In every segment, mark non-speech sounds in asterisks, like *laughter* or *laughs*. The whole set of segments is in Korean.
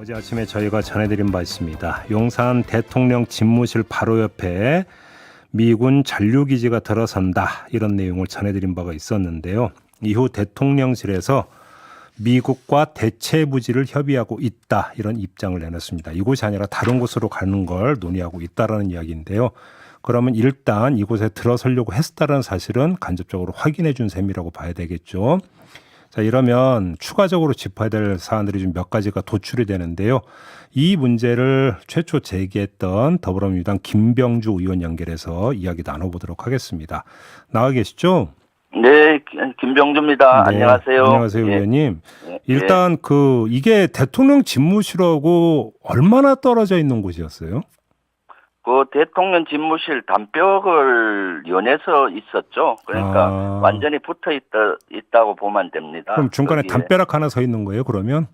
어제 아침에 저희가 전해드린 바 있습니다. 용산 대통령 집무실 바로 옆에 미군 잔류기지가 들어선다 이런 내용을 전해드린 바가 있었는데요. 이후 대통령실에서 미국과 대체 부지를 협의하고 있다 이런 입장을 내놨습니다. 이곳이 아니라 다른 곳으로 가는 걸 논의하고 있다라는 이야기인데요. 그러면 일단 이곳에 들어서려고 했다는 사실은 간접적으로 확인해 준 셈이라고 봐야 되겠죠. 자, 이러면 추가적으로 짚어야 될 사안들이 좀 몇 가지가 도출이 되는데요. 이 문제를 최초 제기했던 더불어민주당 김병주 의원 연결해서 이야기 나눠보도록 하겠습니다. 나와 계시죠? 네, 김병주입니다. 네, 안녕하세요. 안녕하세요, 예, 의원님. 예, 일단 그 이게 대통령 집무실하고 얼마나 떨어져 있는 곳이었어요? 그 대통령 집무실 담벼락을 연해서 있었죠. 그러니까 아. 완전히 붙어 있다 있다고 보면 됩니다. 그럼 중간에 거기에. 담벼락 하나 서 있는 거예요, 그러면?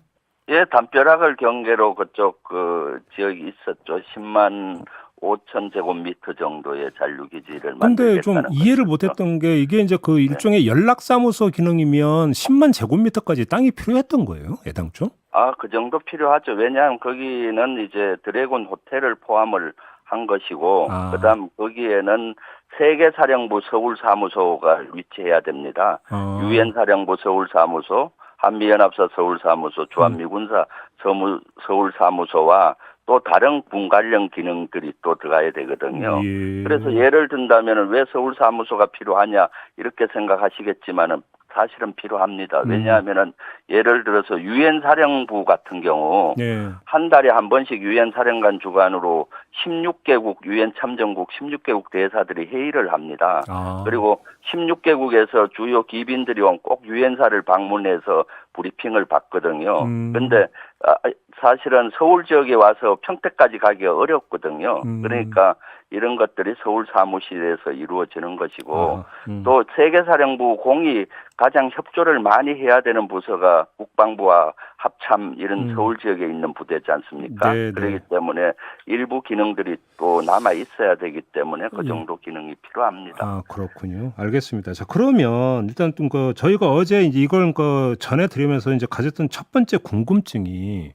예, 담벼락을 경계로 그쪽 그 지역이 있었죠. 10만 5천 제곱미터 정도의 잔류 기지를 근데 좀 이해를. 못했던 게 이게 이제 그 일종의 연락사무소 기능이면 10만 제곱미터까지 땅이 필요했던 거예요, 애당초? 아, 그 정도 필요하죠. 왜냐하면 거기는 이제 드래곤 호텔을 포함을 한 것이고, 아. 그다음 거기에는 세계 사령부 서울 사무소가 위치해야 됩니다. 어. 유엔 사령부 서울 사무소, 한미 연합사 서울 사무소, 음. 주한미 군사 서무, 서울 사무소와 또 다른 군 관련 기능들이 또 들어가야 되거든요. 예. 그래서 예를 든다면 왜 서울 사무소가 필요하냐 이렇게 생각하시겠지만은 사실은 필요합니다. 음. 왜냐하면은 예를 들어서 유엔 사령부 같은 경우 예. 한 달에 한 번씩 유엔 사령관 주관으로 16개국 유엔 참전국 16개국 대사들이 회의를 합니다. 아. 그리고 16개국에서 주요 기빈들이 온꼭 유엔사를 방문해서 브리핑을 받거든요. 음. 근데 아, 사실은 서울 지역에 와서 평택까지 가기가 어렵거든요. 음. 그러니까 이런 것들이 서울 사무실에서 이루어지는 것이고 아, 음. 또 세계사령부 공이 가장 협조를 많이 해야 되는 부서가 국방부와 합참 이런 음. 서울 지역에 있는 부대지 않습니까? 네, 네. 그렇기 때문에 일부 기능들이 또 남아 있어야 되기 때문에 그 예. 정도 기능이 필요합니다. 아 그렇군요. 알겠습니다. 자 그러면 일단 좀그 저희가 어제 이제 이걸 그 전해 드리면서 이제 가졌던 첫 번째 궁금증이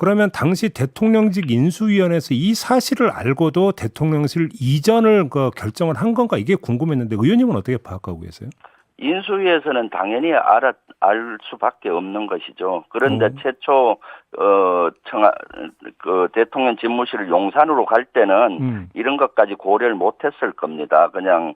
그러면 당시 대통령직 인수위원회에서 이 사실을 알고도 대통령실 이전을 그 결정을 한 건가 이게 궁금했는데 의원님은 어떻게 파악하고 계세요? 인수위에서는 당연히 알아, 알 수밖에 없는 것이죠. 그런데 음. 최초 어 청하 그 대통령 집무실을 용산으로 갈 때는 음. 이런 것까지 고려를 못했을 겁니다. 그냥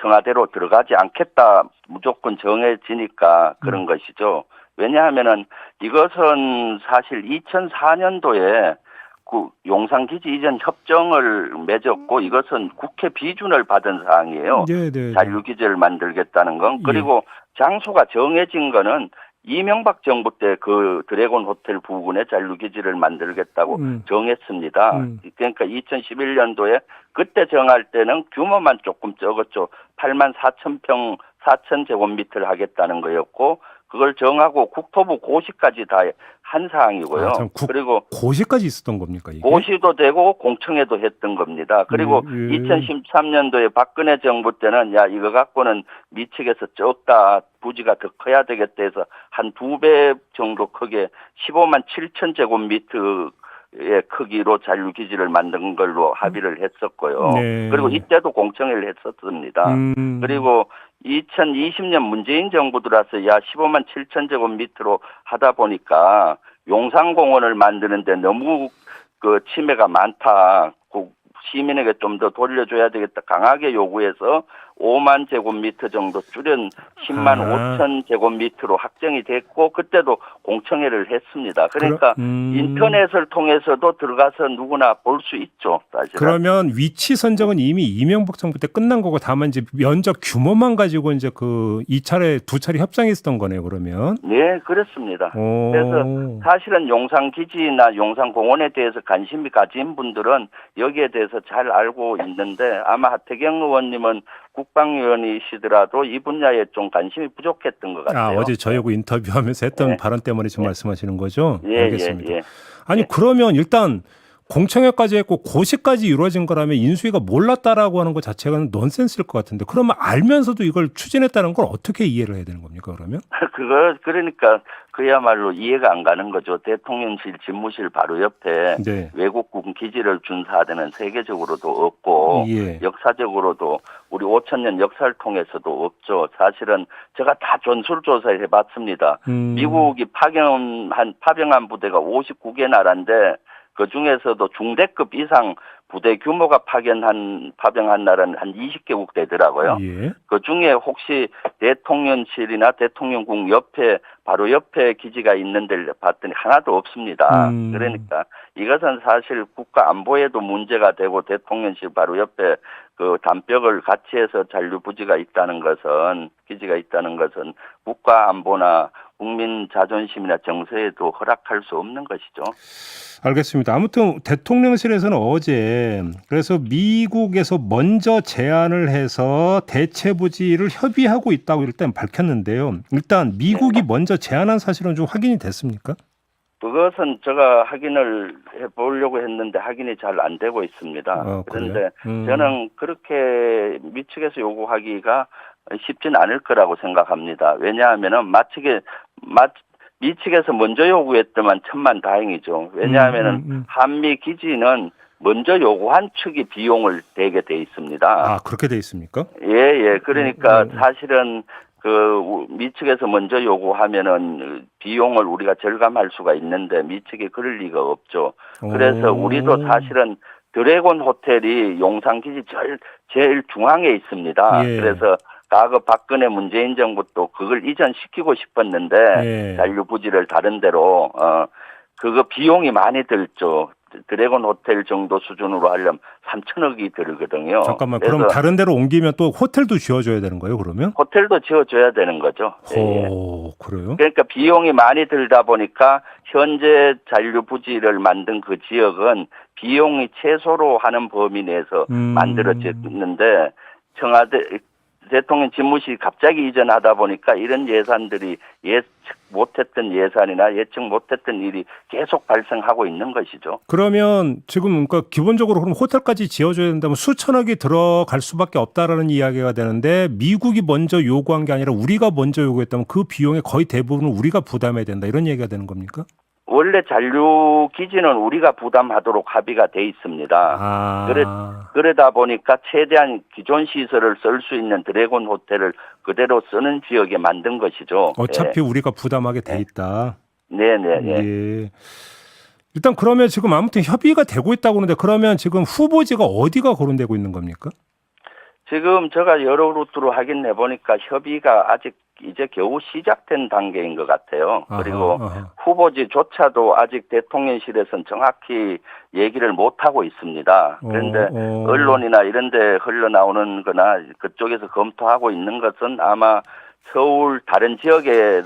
청와대로 들어가지 않겠다 무조건 정해지니까 그런 음. 것이죠. 왜냐하면은 이것은 사실 2004년도에 그 용산기지 이전 협정을 맺었고 이것은 국회 비준을 받은 사항이에요. 네, 네. 잔류기지를 만들겠다는 건 예. 그리고 장소가 정해진 거는 이명박 정부 때 그 드래곤 호텔 부근에 잔류기지를 만들겠다고 음. 정했습니다. 음. 그러니까 2011년도에 그때 정할 때는 규모만 조금 적었죠. 8만 4천 평, 4천 제곱미터를 하겠다는 거였고 그걸 정하고 국토부 고시까지 다 한 사항이고요. 아, 참 국- 그리고 고시까지 있었던 겁니까 이게? 고시도 되고 공청회도 했던 겁니다. 그리고 예, 예. 2013년도에 박근혜 정부 때는 야 이거 갖고는 미측에서 적다 부지가 더 커야 되겠다 해서 한 두 배 정도 크게 15만 7천 제곱미터 의 크기로 잔류 기지를 만든 걸로 합의를 했었고요. 네. 그리고 이때도 공청회를 했었습니다. 음. 그리고 2020년 문재인 정부 들어서 야 15만 7천 제곱미터로 하다 보니까 용산공원을 만드는데 너무 그 침해가 많다. 그 시민에게 좀 더 돌려줘야 되겠다. 강하게 요구해서 5만 제곱미터 정도 줄인 10만 아. 5천 제곱미터로 확정이 됐고 그때도 공청회를 했습니다. 그러니까 그러- 음. 인터넷을 통해서도 들어가서 누구나 볼 수 있죠. 사실은. 그러면 위치 선정은 이미 이명박 정부 때 끝난 거고 다만 이제 면적 규모만 가지고 이제 그 이 차례 두 차례 협상이 있었던 거네요. 그러면. 네, 그렇습니다. 오. 그래서 사실은 용산 기지나 용산 공원에 대해서 관심이 가진 분들은 여기에 대해서 잘 알고 있는데 아마 하태경 의원님은 국방위원이시더라도 이 분야에 좀 관심이 부족했던 것아 같아요. 어제 저희하고 인터뷰하면서 했던 네. 발언 때문에 지금 네. 말씀하시는 거죠? 예, 알겠습니다. 예, 예. 아니 네. 그러면 일단 공청회까지 했고 고시까지 이루어진 거라면 인수위가 몰랐다라고 하는 것 자체가 넌센스일 것 같은데 그러면 알면서도 이걸 추진했다는 걸 어떻게 이해를 해야 되는 겁니까 그러면? *laughs* 그거 그러니까 그야말로 이해가 안 가는 거죠. 대통령실 집무실 바로 옆에 네. 외국군 기지를 준사하는 세계적으로도 없고 예. 역사적으로도 우리 5천 년 역사를 통해서도 없죠. 사실은 제가 다 전술 조사해 봤습니다. 음. 미국이 파견한 파병한 부대가 59개 나라인데 그 중에서도 중대급 이상 부대 규모가 파견한 파병한 나라는 한 20개국 되더라고요. 예. 그 중에 혹시 대통령실이나 대통령궁 옆에 바로 옆에 기지가 있는 데를 봤더니 하나도 없습니다. 음. 그러니까 이것은 사실 국가 안보에도 문제가 되고 대통령실 바로 옆에 그 담벽을 같이 해서 잔류 부지가 있다는 것은 기지가 있다는 것은 국가 안보나 국민 자존심이나 정서에도 허락할 수 없는 것이죠. 알겠습니다. 아무튼 대통령실에서는 어제 그래서 미국에서 먼저 제안을 해서 대체 부지를 협의하고 있다고 일단 밝혔는데요. 일단 미국이 네. 먼저 제안한 사실은 좀 확인이 됐습니까? 그것은 제가 확인을 해보려고 했는데 확인이 잘 안 되고 있습니다. 어, 그런데? 음. 저는 그렇게 미측에서 요구하기가 쉽진 않을 거라고 생각합니다. 왜냐하면은 마측에 마 미측에서 먼저 요구했더만 천만 다행이죠. 왜냐하면은 음, 음, 음. 한미 기지는 먼저 요구한 측이 비용을 대게 돼 있습니다. 아 그렇게 돼 있습니까? 예, 예. 그러니까 음, 음. 사실은 그 우- 미측에서 먼저 요구하면은 비용을 우리가 절감할 수가 있는데 미측이 그럴 리가 없죠. 그래서 오. 우리도 사실은 드래곤 호텔이 용산 기지 제일, 제일 중앙에 있습니다. 예. 그래서 과거 박근혜 문재인 정부도 그걸 이전시키고 싶었는데 예. 잔류 부지를 다른 데로 어 그거 비용이 많이 들죠. 드래곤 호텔 정도 수준으로 하려면 3천억이 들거든요. 잠깐만 그럼 다른 데로 옮기면 또 호텔도 지어줘야 되는 거예요 그러면? 호텔도 지어줘야 되는 거죠. 예, 예. 오 그래요? 그러니까 비용이 많이 들다 보니까 현재 잔류 부지를 만든 그 지역은 비용이 최소로 하는 범위 내에서 음. 만들어졌는데 청와대 대통령 집무실 갑자기 이전하다 보니까 이런 예산들이 예측 못했던 예산이나 예측 못했던 일이 계속 발생하고 있는 것이죠. 그러면 지금 그러니까 기본적으로 그럼 호텔까지 지어줘야 된다면 수천억이 들어갈 수밖에 없다라는 이야기가 되는데 미국이 먼저 요구한 게 아니라 우리가 먼저 요구했다면 그 비용의 거의 대부분을 우리가 부담해야 된다 이런 얘기가 되는 겁니까? 원래 잔류 기지는 우리가 부담하도록 합의가 돼 있습니다. 아, 그래- 그러다 보니까 최대한 기존 시설을 쓸 수 있는 드래곤 호텔을 그대로 쓰는 지역에 만든 것이죠. 어차피 우리가 부담하게 돼 있다. 네, 네, 네. 예. 일단 그러면 지금 아무튼 협의가 되고 있다고 하는데 그러면 지금 후보지가 어디가 거론되고 있는 겁니까? 지금 제가 여러 루트로 확인해 보니까 협의가 아직 이제 겨우 시작된 단계인 것 같아요. 그리고 아하. 후보지조차도 아직 대통령실에서는 정확히 얘기를 못 하고 있습니다. 그런데 어, 어. 언론이나 이런 데 흘러나오는 거나 그쪽에서 검토하고 있는 것은 아마 서울 다른 지역에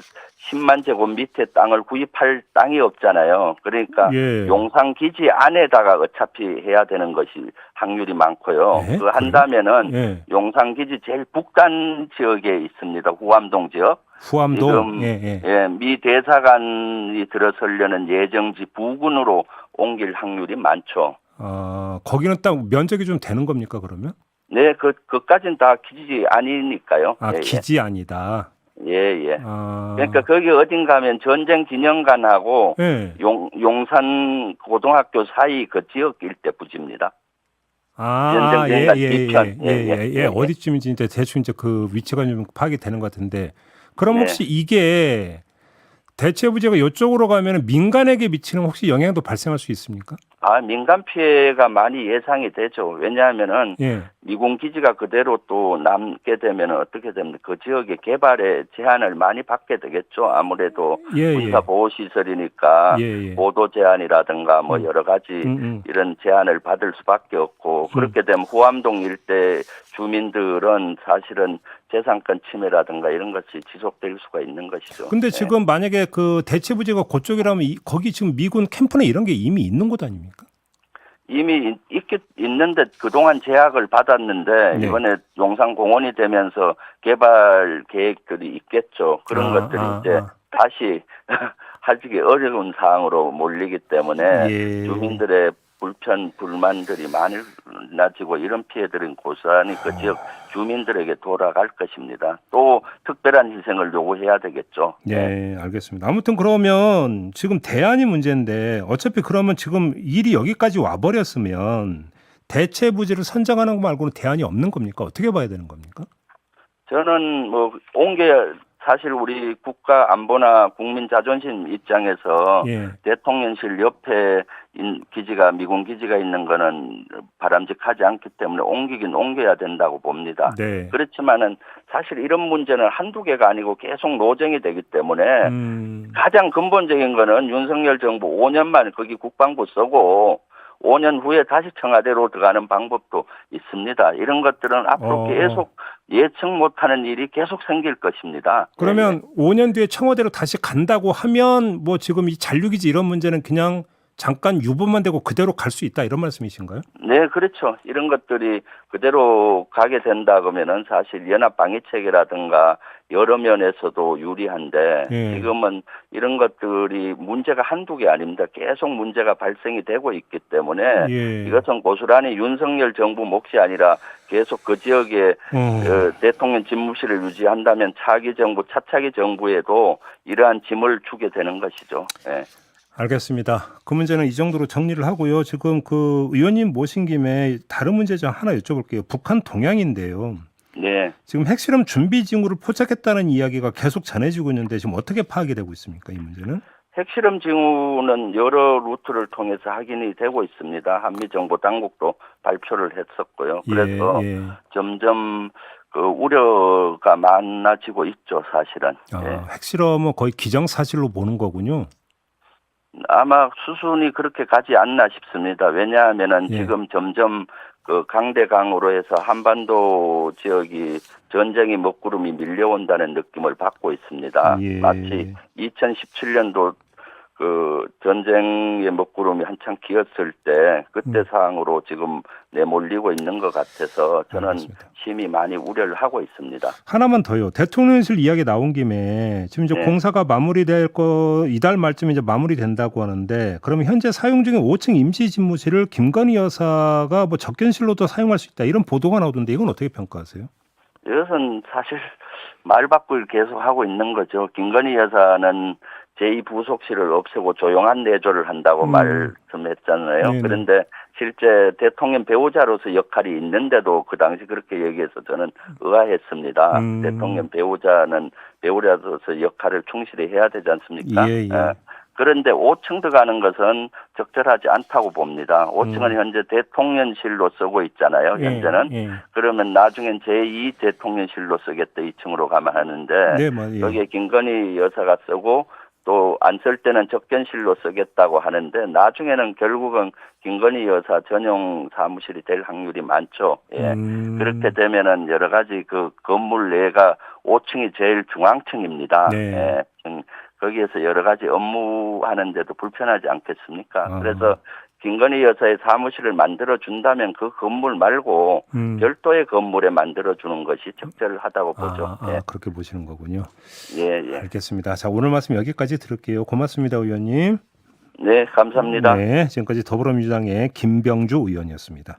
10만 제곱 밑에 땅을 구입할 땅이 없잖아요. 그러니까 예. 용산 기지 안에다가 어차피 해야 되는 것이 확률이 많고요. 네, 그 한다면은 예. 용산 기지 제일 북단 지역에 있습니다. 후암동 지역. 후암동 지금 예, 예. 예, 미 대사관이 들어서려는 예정지 부근으로 옮길 확률이 많죠. 아, 거기는 딱 면적이 좀 되는 겁니까 그러면? 네, 그 그까진 다 기지 아니니까요. 아, 예, 기지 아니다. 예, 예. 예. 아. 그러니까 거기 어딘가 하면 전쟁 기념관하고 예. 용, 용산 고등학교 사이 그 지역 일대 부지입니다. 아, 예, 예, 예. 예, 예, 예, 예, 예, 예. 어디쯤인지 이제 대충 이제 그 위치가 좀 파악이 되는 것 같은데, 그럼 네. 혹시 이게 대체 부지가 이쪽으로 가면 민간에게 미치는 혹시 영향도 발생할 수 있습니까? 아, 민간 피해가 많이 예상이 되죠. 왜냐하면은 예, 미군 기지가 그대로 또 남게 되면 어떻게 됩니까? 그 지역의 개발에 제한을 많이 받게 되겠죠. 아무래도 예, 예, 군사 보호 시설이니까 예, 예. 보도 제한이라든가 뭐 음. 여러 가지 음, 음. 이런 제한을 받을 수밖에 없고 그렇게 되면 후암동 일대 주민들은 사실은 재산권 침해라든가 이런 것이 지속될 수가 있는 것이죠. 근데 네. 지금 만약에 그 대체 부지가 그쪽이라면 이, 거기 지금 미군 캠프나 이런 게 이미 있는 곳 아닙니까? 이미 있, 있는데 그동안 제약을 받았는데 네. 이번에 용산 공원이 되면서 개발 계획들이 있겠죠. 그런 아, 것들이 아, 이제 아. 다시 *laughs* 하기 어려운 사항으로 몰리기 때문에 예. 주민들의 불편 불만들이 많아지고 이런 피해들은 고스란히 그 지역 주민들에게 돌아갈 것입니다. 또 특별한 희생을 요구해야 되겠죠. 예, 알겠습니다. 아무튼 그러면 지금 대안이 문제인데 어차피 그러면 지금 일이 여기까지 와버렸으면 대체 부지를 선정하는 거 말고는 대안이 없는 겁니까? 어떻게 봐야 되는 겁니까? 저는 뭐 온 게 사실 우리 국가 안보나 국민 자존심 입장에서 예. 대통령실 옆에 인- 기지가 미군 기지가 있는 거는 바람직하지 않기 때문에 옮기긴 옮겨야 된다고 봅니다. 네. 그렇지만은 사실 이런 문제는 한두 개가 아니고 계속 노정이 되기 때문에 음, 가장 근본적인 거는 윤석열 정부 5년만 거기 국방부 쓰고 5년 후에 다시 청와대로 들어가는 방법도 있습니다. 이런 것들은 앞으로 어. 계속 예측 못하는 일이 계속 생길 것입니다. 그러면 5년 뒤에 청와대로 다시 간다고 하면 뭐 지금 이 잔류기지 이런 문제는 그냥 잠깐 유보만 되고 그대로 갈 수 있다 이런 말씀이신가요? 네, 그렇죠. 이런 것들이 그대로 가게 된다 그러면은 사실 연합 방위 체계라든가 여러 면에서도 유리한데 예. 지금은 이런 것들이 문제가 한두 개 아닙니다. 계속 문제가 발생이 되고 있기 때문에 예. 이것은 고스란히 윤석열 정부 몫이 아니라 계속 그 지역에 어. 어, 대통령 집무실을 유지한다면 차기 정부, 차차기 정부에도 이러한 짐을 주게 되는 것이죠. 예. 알겠습니다. 그 문제는 이 정도로 정리를 하고요. 지금 그 의원님 모신 김에 다른 문제 좀 하나 여쭤볼게요. 북한 동향인데요. 네. 지금 핵실험 준비 징후를 포착했다는 이야기가 계속 전해지고 있는데 지금 어떻게 파악이 되고 있습니까? 이 문제는? 핵실험 징후는 여러 루트를 통해서 확인이 되고 있습니다. 한미 정보 당국도 발표를 했었고요. 그래서 예, 예. 점점 그 우려가 많아지고 있죠, 사실은. 아, 예. 핵실험은 거의 기정사실로 보는 거군요. 아마 수순이 그렇게 가지 않나 싶습니다. 왜냐하면은 예. 지금 점점 그 강대강으로 해서 한반도 지역이 전쟁의 먹구름이 밀려온다는 느낌을 받고 있습니다. 예. 마치 2017년도 그 전쟁의 먹구름이 한창 기었을 때 그때 음. 상황으로 지금 내몰리고 있는 것 같아서 저는 알겠습니다. 심히 많이 우려를 하고 있습니다. 하나만 더요. 대통령실 이야기 나온 김에 지금 이제 네. 공사가 마무리될 거 이달 말쯤 이제 마무리된다고 하는데 그러면 현재 사용 중인 5층 임시 집무실을 김건희 여사가 뭐 접견실로도 사용할 수 있다 이런 보도가 나오던데 이건 어떻게 평가하세요? 이것은 사실 말바꾸를 계속 하고 있는 거죠. 김건희 여사는 제2부속실을 없애고 조용한 내조를 한다고 음. 말씀했잖아요. 네네. 그런데 실제 대통령 배우자로서 역할이 있는데도 그 당시 그렇게 얘기해서 저는 의아했습니다. 음. 대통령 배우자는 배우자로서 역할을 충실히 해야 되지 않습니까? 예, 예. 어, 그런데 5층 들어가는 것은 적절하지 않다고 봅니다. 5층은 음. 현재 대통령실로 쓰고 있잖아요. 현재는. 예, 예. 그러면 나중엔 제2 대통령실로 쓰겠다 2층으로 가면 하는데 네, 뭐 예. 여기에 김건희 여사가 쓰고 또 안 쓸 때는 접견실로 쓰겠다고 하는데 나중에는 결국은 김건희 여사 전용 사무실이 될 확률이 많죠. 예. 음. 그렇게 되면은 여러 가지 그 건물 내가 5층이 제일 중앙층입니다. 네. 예. 음, 거기에서 여러 가지 업무 하는데도 불편하지 않겠습니까? 아. 그래서 김건희 여사의 사무실을 만들어 준다면 그 건물 말고 음. 별도의 건물에 만들어 주는 것이 적절하다고 보죠. 아, 아, 그렇게 보시는 거군요. 예, 예, 예. 알겠습니다. 자, 오늘 말씀 여기까지 들을게요. 고맙습니다, 의원님. 네, 감사합니다. 네, 지금까지 더불어민주당의 김병주 의원이었습니다.